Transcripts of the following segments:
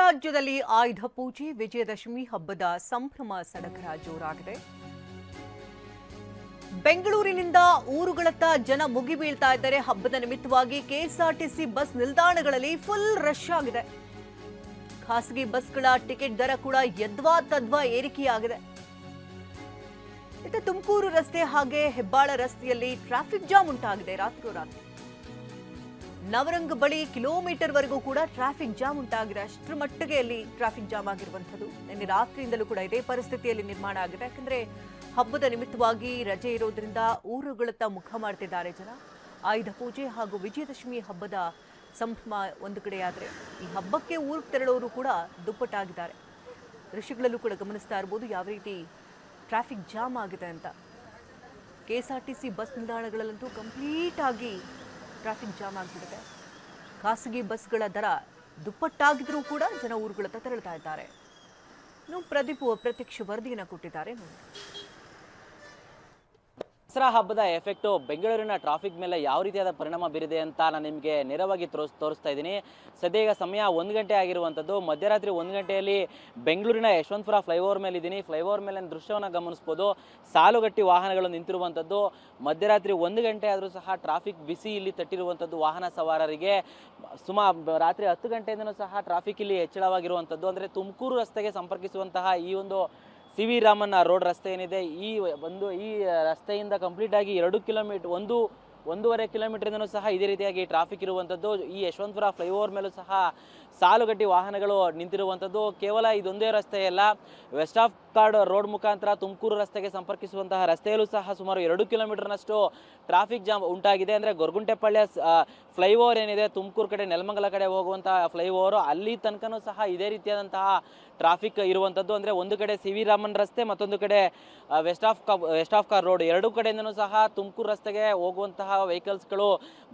ರಾಜ್ಯದಲ್ಲಿ ಆಯುಧ ಪೂಜೆ, ವಿಜಯದಶಮಿ ಹಬ್ಬದ ಸಂಭ್ರಮ ಸಡಗರ ಜೋರಾಗಿದೆ. ಬೆಂಗಳೂರಿನಿಂದ ಊರುಗಳತ್ತ ಜನ ಮುಗಿಬೀಳ್ತಾ ಇದ್ದಾರೆ. ಹಬ್ಬದ ನಿಮಿತ್ತವಾಗಿ ಕೆಎಸ್ಆರ್ಟಿಸಿ ಬಸ್ ನಿಲ್ದಾಣಗಳಲ್ಲಿ ಫುಲ್ ರಶ್ ಆಗಿದೆ. ಖಾಸಗಿ ಬಸ್ಗಳ ಟಿಕೆಟ್ ದರ ಕೂಡ ಯದ್ವಾ ತದ್ವಾ ಏರಿಕೆಯಾಗಿದೆ. ಇತ್ತ ತುಮಕೂರು ರಸ್ತೆ ಹಾಗೆ ಹೆಬ್ಬಾಳ ರಸ್ತೆಯಲ್ಲಿ ಟ್ರಾಫಿಕ್ ಜಾಮ್ ಉಂಟಾಗಿದೆ ರಾತ್ರೋರಾತ್ರಿ. ನವರಂಗ್ ಬಳಿ ಕಿಲೋಮೀಟರ್ ವರೆಗೂ ಕೂಡ ಟ್ರಾಫಿಕ್ ಜಾಮ್ ಉಂಟಾಗಿದೆ. ಅಷ್ಟರ ಮಟ್ಟಿಗೆ ಅಲ್ಲಿ ಟ್ರಾಫಿಕ್ ಜಾಮ್ ಆಗಿರುವಂಥದ್ದು. ನಿನ್ನೆ ರಾತ್ರಿಯಿಂದಲೂ ಕೂಡ ಇದೇ ಪರಿಸ್ಥಿತಿಯಲ್ಲಿ ನಿರ್ಮಾಣ ಆಗಿದೆ. ಯಾಕಂದ್ರೆ ಹಬ್ಬದ ನಿಮಿತ್ತವಾಗಿ ರಜೆ ಇರೋದ್ರಿಂದ ಊರುಗಳತ್ತ ಮುಖ ಮಾಡ್ತಿದ್ದಾರೆ ಜನ. ಆಯುಧ ಪೂಜೆ ಹಾಗೂ ವಿಜಯದಶಮಿ ಹಬ್ಬದ ಸಂಭ್ರಮ ಒಂದು ಕಡೆಯಾದರೆ ಈ ಹಬ್ಬಕ್ಕೆ ಊರಿಗೆ ತೆರಳೋರು ಕೂಡ ದುಪ್ಪಟ್ಟಾಗಿದ್ದಾರೆ. ಋಷಿಗಳಲ್ಲೂ ಕೂಡ ಗಮನಿಸ್ತಾ ಇರ್ಬೋದು ಯಾವ ರೀತಿ ಟ್ರಾಫಿಕ್ ಜಾಮ್ ಆಗಿದೆ ಅಂತ. K S R T C bus ನಿಲ್ದಾಣಗಳಲ್ಲಂತೂ complete ಆಗಿ ಟ್ರಾಫಿಕ್ ಜಾಮ್ ಆಗಿಬಿಡುತ್ತೆ. ಖಾಸಗಿ ಬಸ್ಗಳ ದರ ದುಪ್ಪಟ್ಟಾಗಿದ್ರೂ ಕೂಡ ಜನ ಊರುಗಳತ್ತ ತೆರಳ್ತಾ ಇದ್ದಾರೆ. ಇನ್ನು ಪ್ರದೀಪ್ ಪ್ರತ್ಯಕ್ಷ ವರದಿಯನ್ನು ಕೊಟ್ಟಿದ್ದಾರೆ ನೋಡಿ. ದಸರಾ ಹಬ್ಬದ ಎಫೆಕ್ಟು ಬೆಂಗಳೂರಿನ ಟ್ರಾಫಿಕ್ ಮೇಲೆ ಯಾವ ರೀತಿಯಾದ ಪರಿಣಾಮ ಬೀರಿದೆ ಅಂತ ನಾನು ನಿಮಗೆ ನೇರವಾಗಿ ತೋರಿಸ್, ತೋರಿಸ್ತಾ ಇದ್ದೀನಿ. ಸದ್ಯ ಸಮಯ ಒಂದು ಗಂಟೆ ಆಗಿರುವಂಥದ್ದು. ಮಧ್ಯರಾತ್ರಿ ಒಂದು ಗಂಟೆಯಲ್ಲಿ ಬೆಂಗಳೂರಿನ ಯಶವಂತಪುರ ಫ್ಲೈಓವರ್ ಮೇಲೆ ಇದ್ದೀನಿ. ಫ್ಲೈಓವರ್ ಮೇಲೆ ದೃಶ್ಯವನ್ನು ಗಮನಿಸ್ಬೋದು. ಸಾಲುಗಟ್ಟಿ ವಾಹನಗಳು ನಿಂತಿರುವಂಥದ್ದು. ಮಧ್ಯರಾತ್ರಿ ಒಂದು ಗಂಟೆ ಆದರೂ ಸಹ ಟ್ರಾಫಿಕ್ ಬಿಸಿ ಇಲ್ಲಿ ತಟ್ಟಿರುವಂಥದ್ದು ವಾಹನ ಸವಾರರಿಗೆ. ಸುಮಾರು ರಾತ್ರಿ ಹತ್ತು ಗಂಟೆಯಿಂದಲೂ ಸಹ ಟ್ರಾಫಿಕ್ ಇಲ್ಲಿ ಹೆಚ್ಚಳವಾಗಿರುವಂಥದ್ದು. ಅಂದರೆ ತುಮಕೂರು ರಸ್ತೆಗೆ ಸಂಪರ್ಕಿಸುವಂತಹ ಈ ಒಂದು ಸಿ ವಿ ರಾಮನ್ ರೋಡ್ ರಸ್ತೆ ಏನಿದೆ, ಈ ಒಂದು ಈ ರಸ್ತೆಯಿಂದ ಕಂಪ್ಲೀಟ್ ಆಗಿ ಎರಡು ಕಿಲೋಮೀಟರ್ ಒಂದು ಒಂದೂವರೆ ಕಿಲೋಮೀಟರಿಂದನೂ ಸಹ ಇದೇ ರೀತಿಯಾಗಿ ಟ್ರಾಫಿಕ್ ಇರುವಂಥದ್ದು ಈ ಯಶವಂತಪುರ ಫ್ಲೈಓವರ್ ಮೇಲೂ ಸಹ ಸಾಲುಗಟ್ಟಿ ವಾಹನಗಳು ನಿಂತಿರುವಂಥದ್ದು ಕೇವಲ ಇದೊಂದೇ ರಸ್ತೆಯಲ್ಲ ವೆಸ್ಟ್ ಆಫ್ ಕಾರ್ಡ್ ರೋಡ್ ಮುಖಾಂತರ ತುಮಕೂರು ರಸ್ತೆಗೆ ಸಂಪರ್ಕಿಸುವಂತಹ ರಸ್ತೆಯಲ್ಲೂ ಸಹ ಸುಮಾರು ಎರಡು ಕಿಲೋಮೀಟರ್ನಷ್ಟು ಟ್ರಾಫಿಕ್ ಜಾಮ್ ಉಂಟಾಗಿದೆ. ಅಂದರೆ ಗೊರಗುಂಟೆಪಾಳ್ಯ ಫ್ಲೈಓವರ್ ಏನಿದೆ, ತುಮಕೂರು ಕಡೆ, ನೆಲಮಂಗಲ ಕಡೆ ಹೋಗುವಂತಹ ಫ್ಲೈಓವರು ಅಲ್ಲಿ ತನಕನೂ ಸಹ ಇದೇ ರೀತಿಯಾದಂತಹ ಟ್ರಾಫಿಕ್ ಇರುವಂಥದ್ದು ಅಂದರೆ ಒಂದು ಕಡೆ ಸಿ ರಾಮನ್ ರಸ್ತೆ, ಮತ್ತೊಂದು ಕಡೆ ವೆಸ್ಟ್ ಆಫ್ ಕಾ ವೆಸ್ಟ್ ಆಫ್ ಕಾರ್ ರೋಡ್ ಎರಡೂ ಕಡೆಯಿಂದನೂ ಸಹ ತುಮಕೂರು ರಸ್ತೆಗೆ ಹೋಗುವಂತಹ ವೆಹಿಕಲ್ಸ್ಗಳು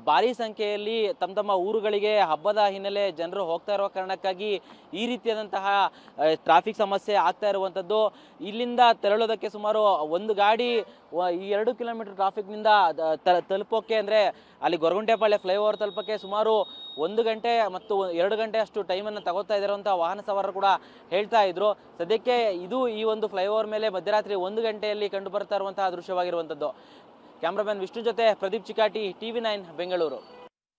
ಭಾರಿ ಸಂಖ್ಯೆಯಲ್ಲಿ ತಮ್ಮ ತಮ್ಮ ಊರುಗಳಿಗೆ ಹಬ್ಬದ ಹಿನ್ನೆಲೆ ಜನರು ಹೋಗ್ತಾ ಇರುವ ಕಾರಣಕ್ಕಾಗಿ ಈ ರೀತಿಯಾದಂತಹ ಟ್ರಾಫಿಕ್ ಸಮಸ್ಯೆ ಆಗ್ತಾ ಇರುವಂಥದ್ದು. ಇಲ್ಲಿಂದ ತೆರಳೋದಕ್ಕೆ ಸುಮಾರು ಒಂದು ಗಾಡಿ ಎರಡು ಕಿಲೋಮೀಟರ್ ಟ್ರಾಫಿಕ್ನಿಂದ ತಲುಪೋಕ್ಕೆ ಅಂದರೆ ಅಲ್ಲಿ ಗೊರಗುಂಟೆಪಾಳ್ಯ ಫ್ಲೈಓವರ್ ತಲುಪೋಕ್ಕೆ ಸುಮಾರು ಒಂದು ಗಂಟೆ ಮತ್ತು ಎರಡು ಗಂಟೆ ಅಷ್ಟು ಟೈಮನ್ನು ತಗೋತಾ ಇದ್ದಾರೆ ವಾಹನ ಸವಾರರು ಕೂಡ ಹೇಳ್ತಾ ಇದ್ರು. ಸದ್ಯಕ್ಕೆ ಇದು ಈ ಒಂದು ಫ್ಲೈಓವರ್ ಮೇಲೆ ಮಧ್ಯರಾತ್ರಿ ಒಂದು ಗಂಟೆಯಲ್ಲಿ ಕಂಡು ಬರ್ತಾ ಇರುವಂತಹ ದೃಶ್ಯವಾಗಿರುವಂಥದ್ದು. ಕ್ಯಾಮ್ರಾಮನ್ ವಿಷ್ಣು ಜೊತೆ ಪ್ರದೀಪ್ ಚಿಕಾಟಿ ಟಿವಿ ನೈನ್ ಬೆಂಗಳೂರು.